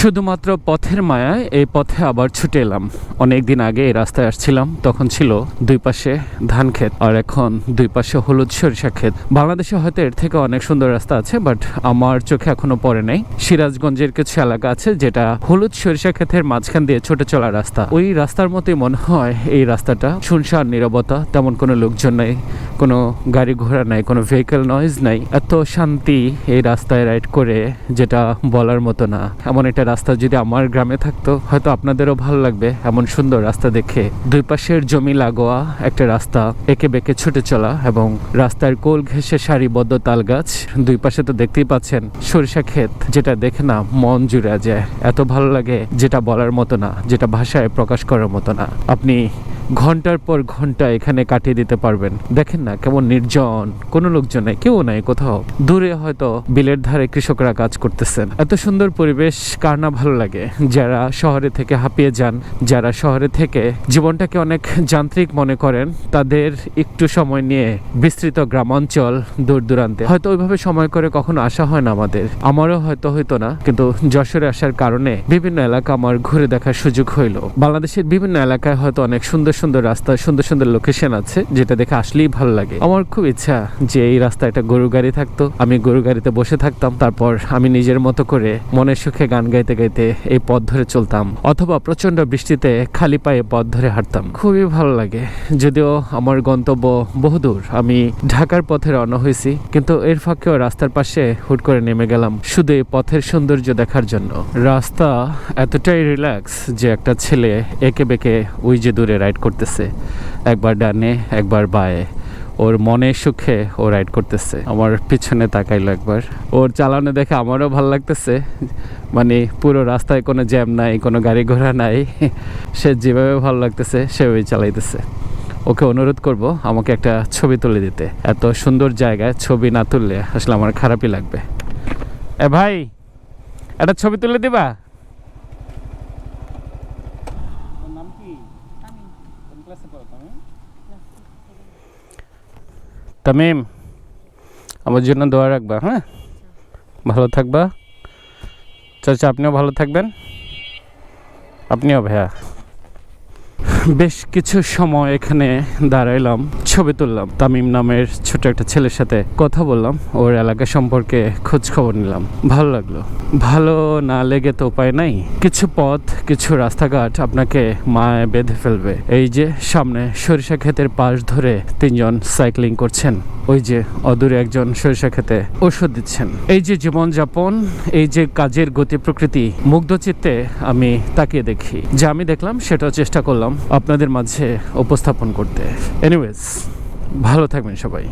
শুধুমাত্র পথের মায়ায় এই পথে আবার ছুটে এলাম। অনেক দিন আগে এই রাস্তায় আসছিলাম, তখন ছিল দুই পাশে ধান ক্ষেত আর এখন দুই পাশে হলুদ সরিষা ক্ষেত। বাংলাদেশে হয়তো এর থেকে অনেক সুন্দর রাস্তা আছে, বাট আমার চোখে এখনও পড়ে নাই। সিরাজগঞ্জের কিছু এলাকা আছে যেটা হলুদ সরিষা ক্ষেতের মাঝখান দিয়ে ছোট চলা রাস্তা। ওই রাস্তার মতোই মনে হয় এই রাস্তাটা। শুনশান, নিরবতা, তেমন কোনো লোকজন নেই, কোনো গাড়ি ঘোড়া নাই, কোনো ভেহিকেল নয়েজ নাই। এত শান্তি এই রাস্তায় রাইড করে, যেটা বলার মতো না। এমন একটা রাস্তা যদি আমার গ্রামে থাকতো, হয়তো আপনাদেরও ভালো লাগবে এমন সুন্দর রাস্তা দেখে। দুই পাশের জমি লাগোয়া একটা রাস্তা, একে বেঁকে ছুটে চলা এবং রাস্তার কোল ঘেসে সারিবদ্ধ তাল গাছ দুই পাশে তো দেখতেই পাচ্ছেন সরিষা ক্ষেত, যেটা দেখে না মন জুড়ে যায়। এত ভালো লাগে যেটা বলার মতো না, যেটা ভাষায় প্রকাশ করার মতো না। আপনি ঘণ্টার পর ঘণ্টা এখানে কাটিয়ে দিতে পারবেন। দেখেন না, কেমন নির্জন। কোনো লোকজন নাই, কেউ নাই কোথাও। দূরে হয়তো বিলের ধারে কৃষকরা কাজ করতেছেন। এত সুন্দর পরিবেশ, কার না ভালো লাগে? যারা শহরে থেকে হাঁপিয়ে যান, যারা শহরে থেকে জীবনটাকে অনেক যান্ত্রিক মনে করেন, তাদের একটু সময় নিয়ে বিস্তৃত গ্রামাঞ্চল দূর দূরান্তে। হয়তো ওইভাবে সময় করে কখনো আসা হয় না আমাদের। আমারও হয়তো হইতো না, কিন্তু যশোরে আসার কারণে বিভিন্ন এলাকা আমার ঘুরে দেখার সুযোগ হইল। বাংলাদেশের বিভিন্ন এলাকায় হয়তো অনেক সুন্দর সুন্দর রাস্তা, সুন্দর সুন্দর লোকেশন আছে, যেটা দেখে আসলেই ভালো লাগে। আমার খুব ইচ্ছা যে এই রাস্তায় একটা গরু গাড়ি থাকতো। আমি গরু গাড়িতে বসে থাকতাম, তারপর আমি নিজের মতো করে মনের সুখে গান গাইতে গাইতে এই পথ ধরে চলতাম, অথবা প্রচণ্ড বৃষ্টিতে খালি পায়ে পথ ধরে হাঁটতাম। খুবই ভালো লাগে। যদিও আমার গন্তব্য বহুদূর, আমি ঢাকার পথে রওনা হয়েছি, কিন্তু এর ফাঁকেও রাস্তার পাশে হুট করে নেমে গেলাম শুধু এই পথের সৌন্দর্য দেখার জন্য। রাস্তা এতটাই রিল্যাক্স যে একটা ছেলে একে বেঁকে ওই যে দূরে রাইড করতেছে। একবার ডানে, একবার বায়ে। ওর মনে সুখে ও রাইড করতেছে। আমার পিছনে তাকাইলো একবার। ওর চালানো দেখে আমারও ভালো লাগতেছে। মানে পুরো রাস্তায় কোনো জ্যাম নাই, কোনো গাড়ি ঘোড়া নাই। সে যেভাবে ভালো লাগতেছে, সেভাবেই চালাইতেছে। ওকে অনুরোধ করব আমাকে একটা ছবি তুলে দিতে। এত সুন্দর জায়গায় ছবি না তুললে আসলে আমার খারাপই লাগবে। এ ভাই, একটা ছবি তুলে দিবা? তামিম আমার জন্য দোয়া রাখবা হ্যাঁ ভালো থাকবা চাচা আপনিও ভালো থাকবেন আপনিও ভাইয়া বেশ কিছু সময় এখানে দাঁড়াইলাম, ছবি তুললাম। তামিম নামের ছোট একটা ছেলের সাথে কথা বললাম, ওর এলাকা সম্পর্কে খোঁজ খবর নিলাম। ভালো লাগল। ভালো না লেগে তো উপায় নাই। কিছু পথ, কিছু রাস্তাঘাট আপনাকে মায় বেঁধে ফেলবে। এই যে সামনে সরিষা ক্ষেতের পাশ ধরে তিনজন সাইক্লিং করছেন, ওই যে অদূরে একজন সরিষা খেতে ওষুধ দিচ্ছেন। এই যে জীবনযাপন, এই যে কাজের গতি প্রকৃতি মুগ্ধ চিত্তে আমি তাকিয়ে দেখি। যা আমি দেখলাম, সেটাও চেষ্টা করলাম। আপনাদের মাঝে উপস্থাপন করতে। এনিওয়েজ ভালো থাকবেন সবাই।